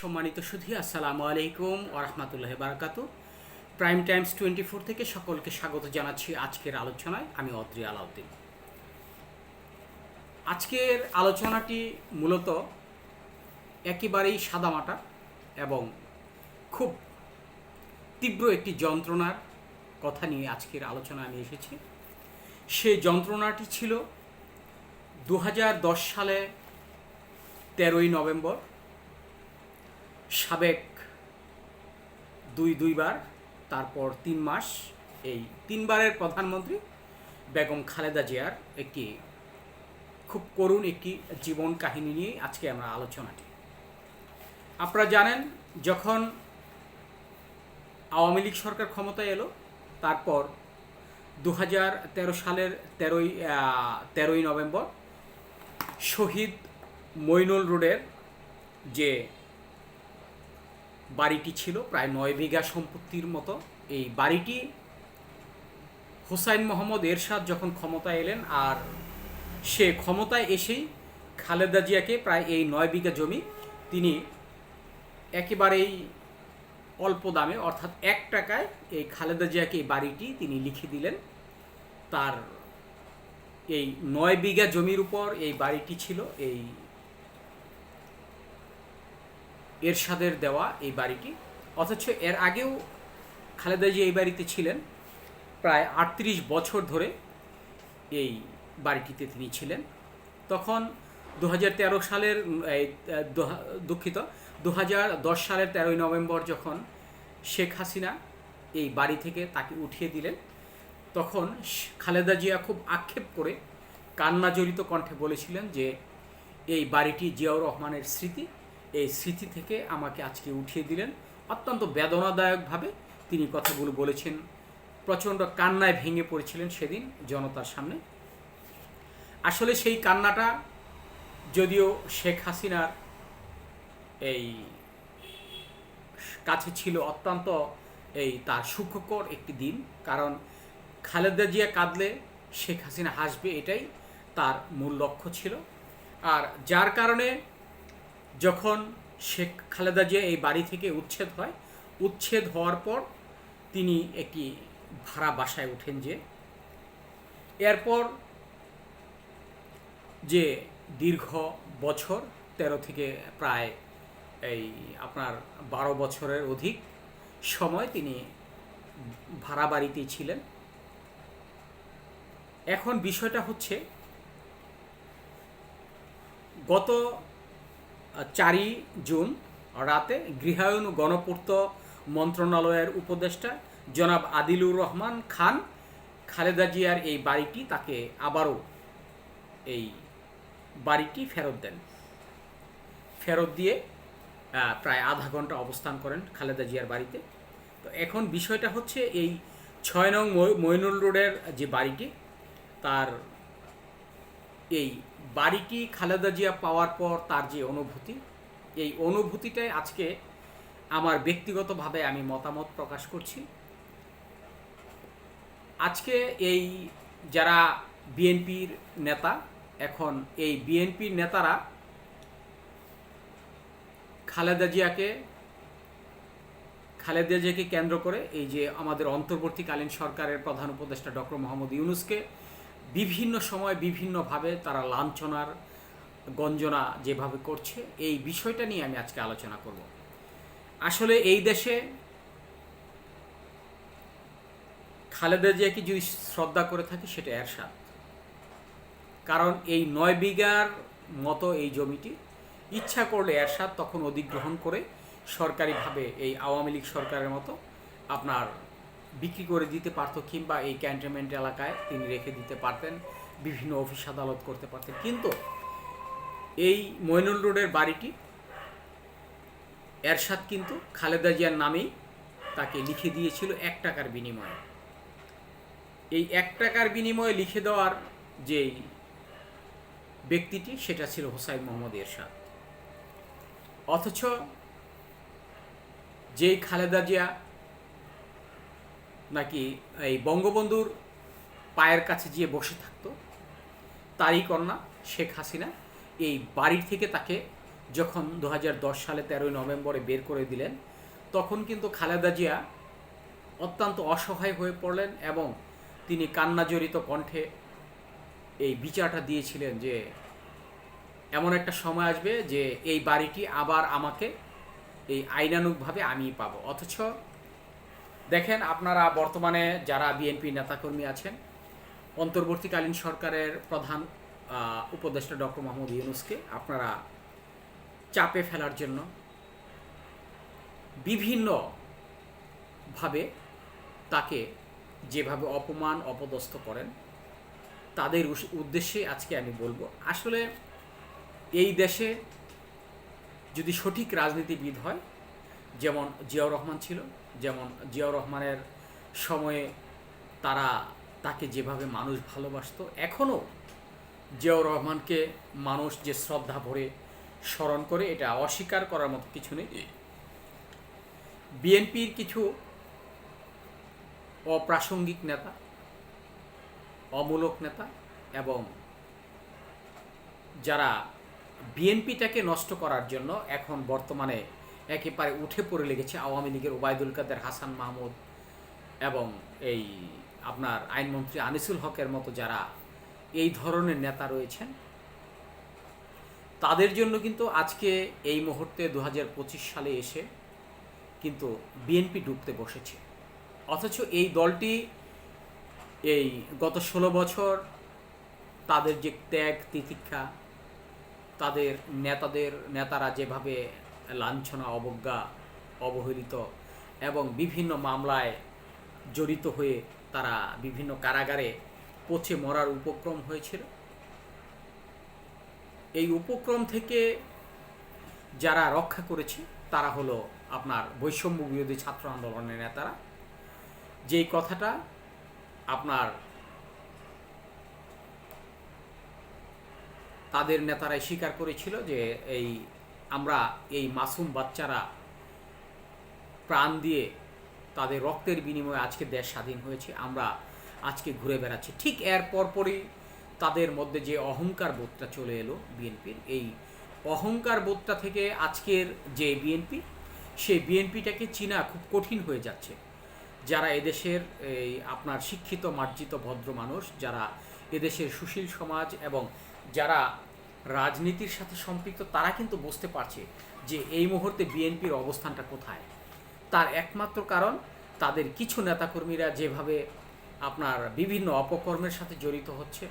সম্মানিত সুধী, আসসালামু আলাইকুম ওরহমতুল্লাহ বারাকাতু। প্রাইম টাইমস টোয়েন্টি ফোর থেকে সকলকে স্বাগত জানাচ্ছি আজকের আলোচনায়, আমি অদ্রি আলাউদ্দিন। আজকের আলোচনাটি মূলত একেবারেই সাদামাটা এবং খুব তীব্র একটি যন্ত্রণার কথা নিয়ে আজকের আলোচনায় আমি এসেছি। সেই যন্ত্রণাটি ছিল দু হাজার দশ সালে তেরোই নভেম্বর সাবেক দুই দুইবার, তারপর তিন মাস এই তিনবারের প্রধানমন্ত্রী বেগম খালেদা জিয়ার একটি খুব করুণ একটি জীবন কাহিনী নিয়ে আজকে আমরা আলোচনাটি। আপনারা জানেন, যখন আওয়ামী লীগ সরকার ক্ষমতায় এলো, তারপর দু তেরো সালের তেরোই তেরোই নভেম্বর শহীদ মইনুল রোডের যে বাড়িটি ছিল প্রায় নয় বিঘা সম্পত্তির মতো। এই বাড়িটি হুসাইন মোহাম্মদ এরশাদ যখন ক্ষমতায় এলেন আর সে ক্ষমতায় এসেই খালেদা জিয়াকে প্রায় এই নয় বিঘা জমি তিনি একেবারেই অল্প দামে, অর্থাৎ এক টাকায় এই খালেদা জিয়াকে এই বাড়িটি তিনি লিখে দিলেন। তার এই নয় বিঘা জমির উপর এই বাড়িটি ছিল, এই এরশাদের দেওয়া এই বাড়িটি। অথচ এর আগেও খালেদা জি এই বাড়িতে ছিলেন। প্রায় আটত্রিশ বছর ধরে এই বাড়িটিতে তিনি ছিলেন। তখন দু হাজার তেরো সালের দুঃখিত দু হাজার দশ সালের তেরোই নভেম্বর যখন শেখ হাসিনা এই বাড়ি থেকে তাকে উঠিয়ে দিলেন, তখন খালেদা জিয়া খুব আক্ষেপ করে কান্না জড়িত কণ্ঠে বলেছিলেন যে, এই বাড়িটি জিয়াউর রহমানের স্মৃতি এই স্মৃতি থেকে আমাকে আজকে উঠিয়ে দিলেন। অত্যন্ত বেদনাদায়কভাবে তিনি কথাগুলো বলেছেন। প্রচণ্ড কান্নায় ভেঙে পড়েছিলেন সেদিন জনতার সামনে। আসলে সেই কান্নাটা যদিও শেখ হাসিনার এই কাছে ছিল অত্যন্ত এই তার সুখকর একটি দিন, কারণ খালেদা জিয়া কাঁদলে শেখ হাসিনা হাসবে এটাই তার মূল লক্ষ্য ছিল। আর যার কারণে যখন শেখ খালেদা জিয়া এই বাড়ি থেকে উচ্ছেদ হয়, উচ্ছেদ হওয়ার পর তিনি একটি ভাড়া বাসায় ওঠেন যে। এরপর যে দীর্ঘ বছর, তেরো থেকে প্রায় এই আপনার বারো বছরের অধিক সময় তিনি ভাড়া বাড়িতেই ছিলেন। এখন বিষয়টা হচ্ছে, গত চারই জুন রাতে গৃহায়ন গণপূর্ত মন্ত্রণালয়ের উপদেষ্টা জনাব আদিলুর রহমান খান খালেদা জিয়ার এই বাড়িটি তাকে আবারও এই বাড়িটি ফেরত দেন। ফেরত দিয়ে প্রায় আধা ঘণ্টা অবস্থান করেন খালেদা জিয়ার বাড়িতে। তো এখন বিষয়টা হচ্ছে এই ছয় নং মই- মইনুল রোডের যে বাড়িটি, তার এই বাড়িটি খালেদা জিয়া পাওয়ার পর তার যে অনুভূতি, এই অনুভূতিটাই আজকে আমার ব্যক্তিগতভাবে আমি মতামত প্রকাশ করছি। আজকে এই যারা বিএনপির নেতা, এখন এই বিএনপির নেতারা খালেদা জিয়াকে খালেদা জিয়াকে কেন্দ্র করে এই যে আমাদের অন্তর্বর্তীকালীন সরকারের প্রধান উপদেষ্টা ডক্টর মোহাম্মদ ইউনুসকে বিভিন্ন সময় বিভিন্নভাবে তারা লাঞ্ছনার গঞ্জনা যেভাবে করছে, এই বিষয়টা নিয়ে আমি আজকে আলোচনা করব। আসলে এই দেশে খালেদা জিয়াকে যদি শ্রদ্ধা করে থাকি, সেটা এরশাদ। কারণ এই নয় বিঘার মতো এই জমিটি, ইচ্ছা করলে এরশাদ তখন অধিগ্রহণ করে সরকারিভাবে এই আওয়ামী লীগ সরকারের মতো আপনার বিক্রি করে দিতে পারতো কিংবা এই ক্যান্টনমেন্ট এলাকায় তিনি রেখে দিতে পারতেন, বিভিন্ন অফিস আদালত করতে পারতেন। কিন্তু এই মইনুল রোডের বাড়িটি এরশাদ কিন্তু খালেদা জিয়ার নামেই তাকে লিখে দিয়েছিল এক টাকার বিনিময়ে। এই এক টাকার বিনিময়ে লিখে দেওয়ার যে ব্যক্তিটি, সেটা ছিল হোসাইন মোহাম্মদ এরশাদ। অথচ যেই খালেদা জিয়া নাকি এই বঙ্গবন্ধুর পায়ের কাছে গিয়ে বসে থাকতো, তারই কন্যা শেখ হাসিনা এই বাড়ির থেকে তাকে যখন দু হাজার দশ সালে তেরোই নভেম্বরে বের করে দিলেন, তখন কিন্তু খালেদা জিয়া অত্যন্ত অসহায় হয়ে পড়লেন এবং তিনি কান্নাজড়িত কণ্ঠে এই বিচারটা দিয়েছিলেন যে এমন একটা সময় আসবে যে এই বাড়িটি আবার আমাকে এই আইনানুগভাবে আমিই পাবো। অথচ দেখেন আপনারা বর্তমানে যারা বিএনপি নেতাকর্মী আছেন, অন্তর্বর্তীকালীন সরকারের প্রধান উপদেষ্টা ডক্টর মোহাম্মদ ইউনুসকে আপনারা চাপে ফেলার জন্য বিভিন্নভাবে তাকে যেভাবে অপমান, অপদস্থ করেন, তাদের উদ্দেশ্যে আজকে আমি বলব। আসলে এই দেশে যদি সঠিক রাজনীতিবিদ হয়, যেমন জিয়াউর রহমান ছিল যেমন জিয়াউর রহমানের সময়ে তারা তাকে যেভাবে মানুষ ভালোবাসতো এখনও জিয়াউর রহমানকে মানুষ যে শ্রদ্ধা ভরে স্মরণ করে, এটা অস্বীকার করার মতো কিছু নেই। বিএনপির কিছু অপ্রাসঙ্গিক নেতা, অমূলক নেতা এবং যারা বিএনপিটাকে নষ্ট করার জন্য এখন বর্তমানে একেবারে উঠে পড়ে লেগেছে আওয়ামী লীগের ওবায়দুল কাদের, হাসান মাহমুদ এবং এই আপনার আইনমন্ত্রী আনিসুল হকের মতো যারা এই ধরনের নেতা রয়েছেন। তাদের জন্য কিন্তু আজকে এই মুহূর্তে দু হাজার পঁচিশ সালে এসে কিন্তু বিএনপি ডুবতে বসেছে। অথচ এই দলটি এই গত ষোলো বছর তাদের যে ত্যাগ, তিতিক্ষা, তাদের নেতাদের, নেতারা যেভাবে লাঞ্ছনা, অবজ্ঞা, অবহেলিত এবং বিভিন্ন মামলায় জড়িত হয়ে তারা বিভিন্ন কারাগারে পচে মরার উপক্রম হয়েছিল। এই উপক্রম থেকে যারা রক্ষা করেছে, তারা হলো আপনার বৈষম্য বিরোধী ছাত্র আন্দোলনের নেতারা। যেই কথাটা আপনার তাদের নেতারাই স্বীকার করেছিল যে এই আমরা এই মাসুম বাচ্চারা প্রাণ দিয়ে তাদের রক্তের বিনিময়ে আজকে দেশ স্বাধীন হয়েছে, আমরা আজকে ঘুরে বেড়াচ্ছি। ঠিক এর পরপরই তাদের মধ্যে যে অহংকার বোধটা চলে এলো বিএনপির, এই অহংকার বোধটা থেকে আজকের যে বিএনপি, সেই বিএনপিটাকে চিনা খুব কঠিন হয়ে যাচ্ছে। যারা এদেশের এই আপনার শিক্ষিত, মার্জিত, ভদ্র মানুষ, যারা এদেশের সুশীল সমাজ এবং যারা রাজনীতির সাথে সম্পৃক্ত তারা কিন্তু বুঝতে পারছে যে এই মুহূর্তে বিএনপির অবস্থানটা কোথায়। তার একমাত্র কারণ, তাদের কিছু নেতাকর্মীরা যেভাবে আপনার বিভিন্ন অপকর্মের সাথে জড়িত হচ্ছে,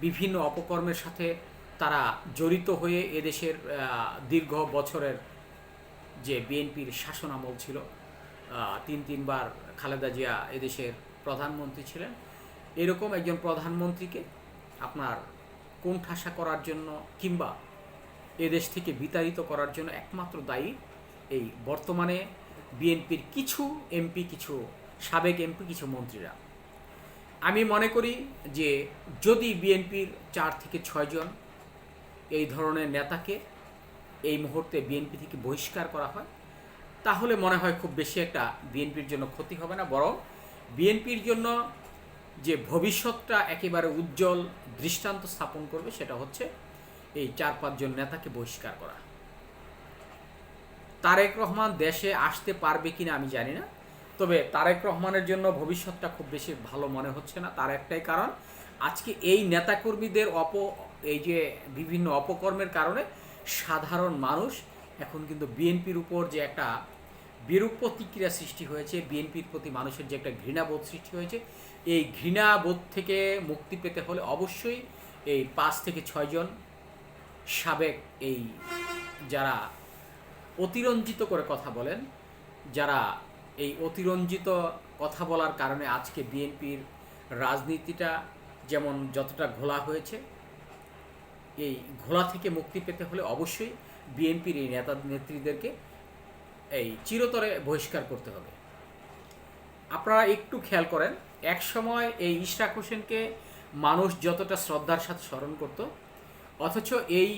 বিভিন্ন অপকর্মের সাথে তারা জড়িত হয়ে এদেশের দীর্ঘ বছরের যে বিএনপির শাসন আমল ছিল তিন তিনবার খালেদা জিয়া এদেশের প্রধানমন্ত্রী ছিলেন। এরকম একজন প্রধানমন্ত্রীকে আপনার কোণঠাসা করার জন্য কিংবা এদেশ থেকে বিতাড়িত করার জন্য একমাত্র দায়ী এই বর্তমানে বিএনপির কিছু এমপি, কিছু সাবেক এমপি, কিছু মন্ত্রীরা। আমি মনে করি যে যদি বিএনপির চার থেকে ছয়জন এই ধরনের নেতাকে এই মুহূর্তে বিএনপি থেকে বহিষ্কার করা হয়, তাহলে মনে হয় খুব বেশি একটা বিএনপির জন্য ক্ষতি হবে না, বরং বিএনপির জন্য যে ভবিষ্যৎটা একেবারে উজ্জ্বল দৃষ্টান্ত স্থাপন করবে সেটা হচ্ছে এই চার পাঁচজন নেতাকে বহিষ্কার করা। তারেক রহমান দেশে আসতে পারবে কিনা আমি জানি না, তবে তারেক রহমানের জন্য ভবিষ্যৎটা খুব বেশি ভালো মনে হচ্ছে না। তার একটাই কারণ, আজকে এই নেতাকর্মীদের অপ, এই যে বিভিন্ন অপকর্মের কারণে সাধারণ মানুষ এখন কিন্তু বিএনপির উপর যে একটা বিরূপ প্রতিক্রিয়া সৃষ্টি হয়েছে, বিএনপির প্রতি মানুষের যে একটা ঘৃণাবোধ সৃষ্টি হয়েছে, এই ঘৃণাবোধ থেকে মুক্তি পেতে হলে অবশ্যই এই পাঁচ থেকে ছয়জন সাবেক এই যারা অতিরঞ্জিত করে কথা বলেন, যারা এই অতিরঞ্জিত কথা বলার কারণে আজকে বিএনপির রাজনীতিটা যেমন যতটা ঘোলা হয়েছে, এই ঘোলা থেকে মুক্তি পেতে হলে অবশ্যই বিএনপির এই নেতা নেত্রীদেরকে এই চিরতরে বহিষ্কার করতে হবে। আপনারা একটু খেয়াল করেন, এক সময় এই ইশরাক হোসেনকে মানুষ যতটা শ্রদ্ধার সাথে স্মরণ করত, অথচ এই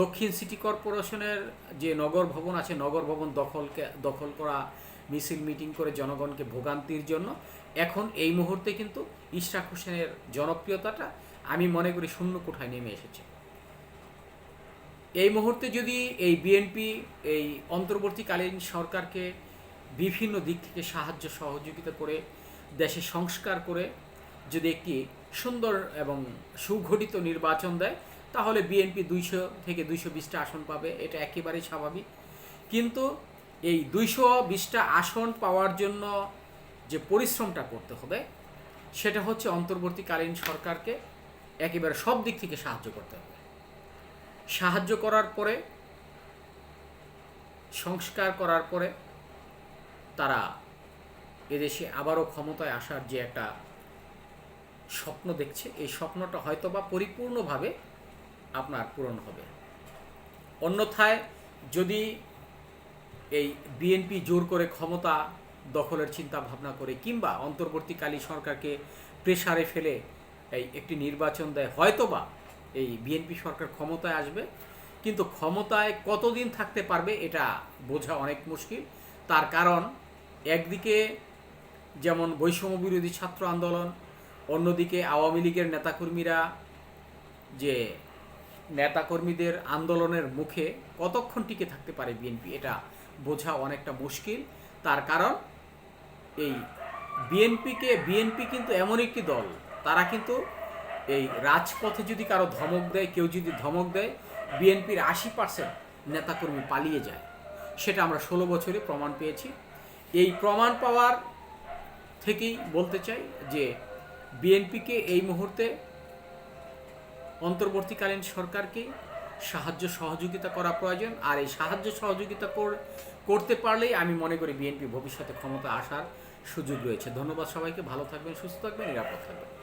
দক্ষিণ সিটি কর্পোরেশনের যে নগর ভবন আছে, নগর ভবন দখলকে, দখল করা, মিছিল মিটিং করে জনগণকে ভোগান্তির জন্য, এখন এই মুহূর্তে কিন্তু ইশরাক হোসেনের জনপ্রিয়তাটা আমি মনে করি শূন্য কোঠায় নেমে এসেছে। এই মুহূর্তে যদি এই বিএনপি এই অন্তর্বর্তীকালীন সরকারকে বিভিন্ন দিক থেকে সাহায্য সহযোগিতা করে, দেশে সংস্কার করে, যদি একটি সুন্দর এবং সুঘটিত নির্বাচন দেয়, তাহলে বিএনপি দুইশো থেকে দুইশো বিশটা আসন পাবে, এটা একেবারেই স্বাভাবিক। কিন্তু এই দুইশো বিশটা আসন পাওয়ার জন্য যে পরিশ্রমটা করতে হবে, সেটা হচ্ছে অন্তর্বর্তীকালীন সরকারকে একেবারে সব দিক থেকে সাহায্য করতে হবে। সাহায্য করার পরে, সংস্কার করার পরে তারা এদেশে আবারও ক্ষমতায় আসার যে একটা স্বপ্ন দেখছে, এই স্বপ্নটা হয়তো বা পরিপূর্ণভাবে আপনার পূরণ হবে। অন্যথায় যদি এই বিএনপি জোর করে ক্ষমতা দখলের চিন্তা ভাবনা করে, কিংবা অন্তর্বর্তীকালী সরকারকে প্রেসারে ফেলে এই একটি নির্বাচন দেয়, হয়তোবা এই বিএনপি সরকার ক্ষমতায় আসবে, কিন্তু ক্ষমতায় কতদিন থাকতে পারবে এটা বোঝা অনেক মুশকিল। তার কারণ, একদিকে যেমন বৈষম্য বিরোধী ছাত্র আন্দোলন, অন্যদিকে আওয়ামী লীগের নেতাকর্মীরা যে নেতাকর্মীদের আন্দোলনের মুখে কতক্ষণ টিকে থাকতে পারে বিএনপি, এটা বোঝা অনেকটা মুশকিল। তার কারণ, এই বিএনপিকে, বিএনপি কিন্তু এমন একটি দল, তারা কিন্তু এই রাজপথে যদি কারও ধমক দেয়, কেউ যদি ধমক দেয়, বিএনপির আশি পার্সেন্ট নেতাকর্মী পালিয়ে যায়। সেটা আমরা ষোলো বছরে প্রমাণ পেয়েছি। এই প্রমাণ পাওয়ার থেকেই বলতে চাই যে বিএনপিকে এই মুহূর্তে অন্তর্বর্তীকালীন সরকারকে সাহায্য সহযোগিতা করা প্রয়োজন। আর এই সাহায্য সহযোগিতা কর- করতে পারলেই আমি মনে করি বিএনপি ভবিষ্যতে ক্ষমতা আসার সুযোগ রয়েছে। ধন্যবাদ সবাইকে। ভালো থাকবেন, সুস্থ থাকবেন, নিরাপদ থাকবেন।